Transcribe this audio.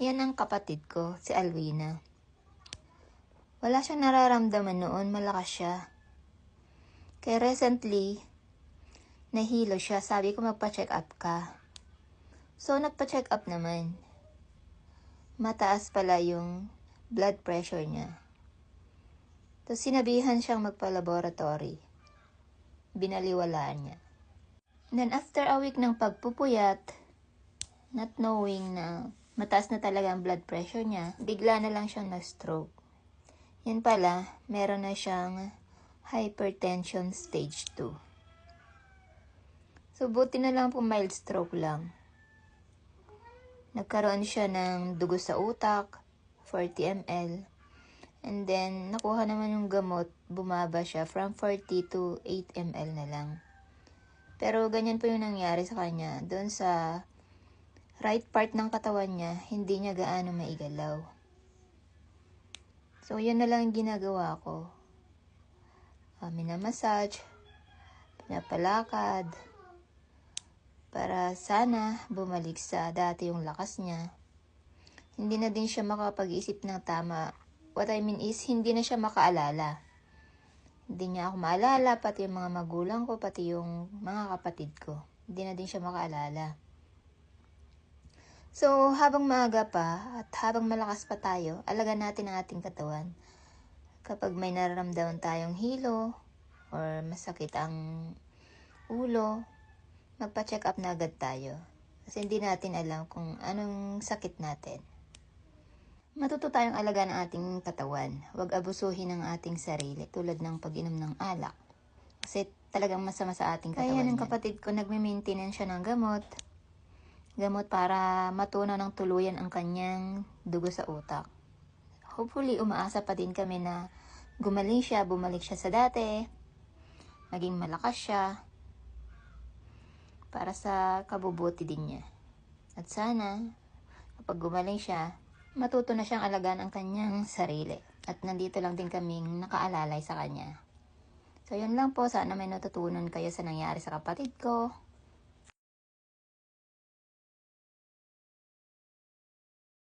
Yan ang kapatid ko, si Alwina. Wala siyang nararamdaman noon, malakas siya. Kaya recently, nahilo siya. Sabi ko magpa-check up ka. So, nagpa-check up naman. Mataas pala yung blood pressure niya. Tapos sinabihan siyang magpa-laboratory. Binaliwalaan niya. Then after a week ng pagpupuyat, not knowing na mataas na talaga ang blood pressure niya, bigla na lang siyang na-stroke. Yan pala, meron na siyang hypertension stage 2. So, buti na lang po mild stroke lang. Nagkaroon siya ng dugo sa utak, 40 ml. And then, nakuha naman yung gamot, bumaba siya from 40 to 8 ml na lang. Pero ganyan po yung nangyari sa kanya. Doon sa right part ng katawan niya, hindi niya gaano maigalaw. So, yun na lang ginagawa ko. Uh, minamassage, pinapalakad, para sana bumalik sa dati yung lakas niya. Hindi na din siya makapag-isip ng tama. What I mean is, hindi na siya makaalala. Hindi niya ako maalala, pati yung mga magulang ko, pati yung mga kapatid ko. Hindi na din siya makaalala. So, habang maaga pa at habang malakas pa tayo, alaga natin ang ating katawan. Kapag may nararamdaman tayong hilo or masakit ang ulo, magpa-check up na agad tayo. Kasi hindi natin alam kung anong sakit natin. Matuto tayong alaga ng ating katawan. Huwag abusuhin ang ating sarili tulad ng pag-inom ng alak. Kasi talagang masama sa ating katawan. Kaya ng kapatid ko, nagme-maintenance siya ng gamot. Gamot para matunaw ng tuluyan ang kanyang dugo sa utak. Hopefully, umaasa pa din kami na gumaling siya, bumalik siya sa dati, maging malakas siya, para sa kabubuti din niya. At sana, kapag gumaling siya, matuto na siyang alagaan ang kanyang sarili. At nandito lang din kaming nakaalalay sa kanya. So, yun lang po. Sana may natutunan kayo sa nangyari sa kapatid ko.